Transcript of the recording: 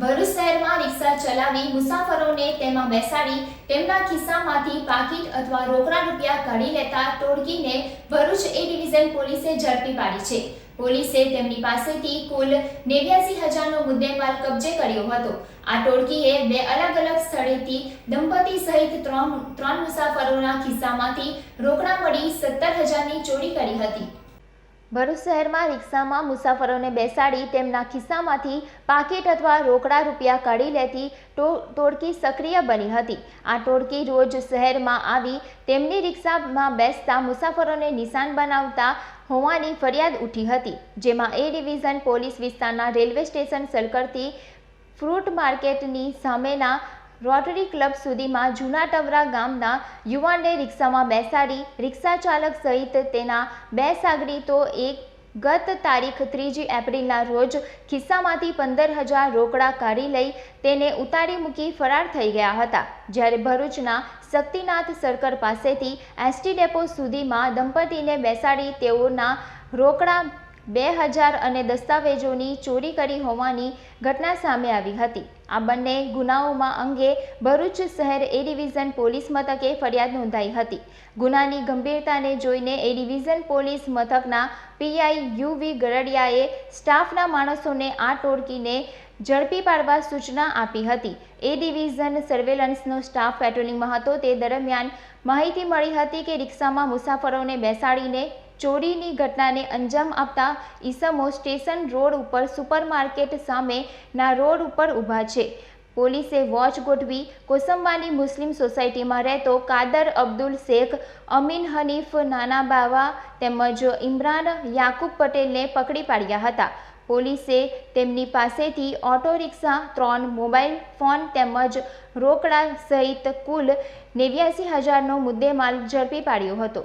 ભરૂચ શહેરમાં રિક્ષા ચલાવી મુસાફરોને તેમાં બેસાડી તેમના ખિસ્સામાંથી પાકીટ અથવા રોકડા રૂપિયા કાઢી લેતા ટોળકીને ભરૂચ એ ડિવિઝન પોલીસે ઝડપી પાડી છે. પોલીસે તેમની પાસેથી કુલ નેવ્યાસી હજારનો મુદ્દેમાલ કબજે કર્યો હતો. આ ટોળકીએ બે અલગ અલગ સ્થળેથી દંપતી સહિત ત્રણ ત્રણ મુસાફરોના ખિસ્સામાંથી રોકડા મળી સત્તર હજારની ચોરી કરી હતી. ભરૂચ શહેરમાં રિક્ષામાં મુસાફરોને બેસાડી તેમના ખિસ્સામાંથી પાકીટ અથવા રોકડા રૂપિયા કાઢી લેતી ટોળકી સક્રિય બની હતી. આ ટોળકી રોજ શહેરમાં આવી તેમની રિક્ષામાં બેસતા મુસાફરોને નિશાન બનાવતા હોવાની ફરિયાદ ઉઠી હતી, જેમાં એ ડિવિઝન પોલીસ વિસ્તારના રેલવે સ્ટેશન સર્કલથી ફ્રૂટ માર્કેટની સામેના રોટરી ક્લબ સુધીમાં જૂના ટવરા ગામના યુવાનને રિક્ષામાં બેસાડી રિક્ષા ચાલક સહિત તેના બે સાગરીતો એક ગત તારીખ ત્રીજી એપ્રિલના રોજ ખિસ્સામાંથી પંદર હજાર રોકડા કાઢી લઈ તેને ઉતારી મૂકી ફરાર થઈ ગયા હતા. જ્યારે ભરૂચના શક્તિનાથ સર્કલ પાસેથી એસટી ડેપો સુધીમાં દંપતીને બેસાડી તેઓના રોકડા બે હજાર અને દસ્તાવેજોની ચોરી કરી હોવાની ઘટના સામે આવી હતી. આ બંને ગુનાઓમાં અંગે ભરૂચ શહેર એ ડિવિઝન પોલીસ મથકે ફરિયાદ નોંધાઈ હતી. ગુનાની ગંભીરતાને જોઈને એ ડિવિઝન પોલીસ મથકના પીઆઈ યુવી ગરડિયાએ સ્ટાફના માણસોને આ ટોળકીને ઝડપી પાડવા સૂચના આપી હતી. એ ડિવિઝન સર્વેલન્સનો સ્ટાફ પેટ્રોલિંગમાં હતો. તે દરમિયાન માહિતી મળી હતી કે રિક્ષામાં મુસાફરોને બેસાડીને ચોરીની ઘટનાને અંજામ આપતા ઈસમો સ્ટેશન રોડ ઉપર સુપરમાર્કેટ સામેના રોડ ઉપર ઊભા છે. પોલીસે વોચ ગોઠવી કોસંબાની મુસ્લિમ સોસાયટીમાં રહેતો કાદર અબ્દુલ શેખ, અમીન હનીફ, નાના બાવા તેમજ ઇમરાન યાકુબ પટેલને પકડી પાડ્યા હતા. પોલીસે તેમની પાસેથી ઓટો રિક્ષા ત્રણ મોબાઈલ ફોન તેમજ રોકડા સહિત કુલ નેવ્યાસી હજારનો મુદ્દેમાલ ઝડપી પાડ્યો હતો.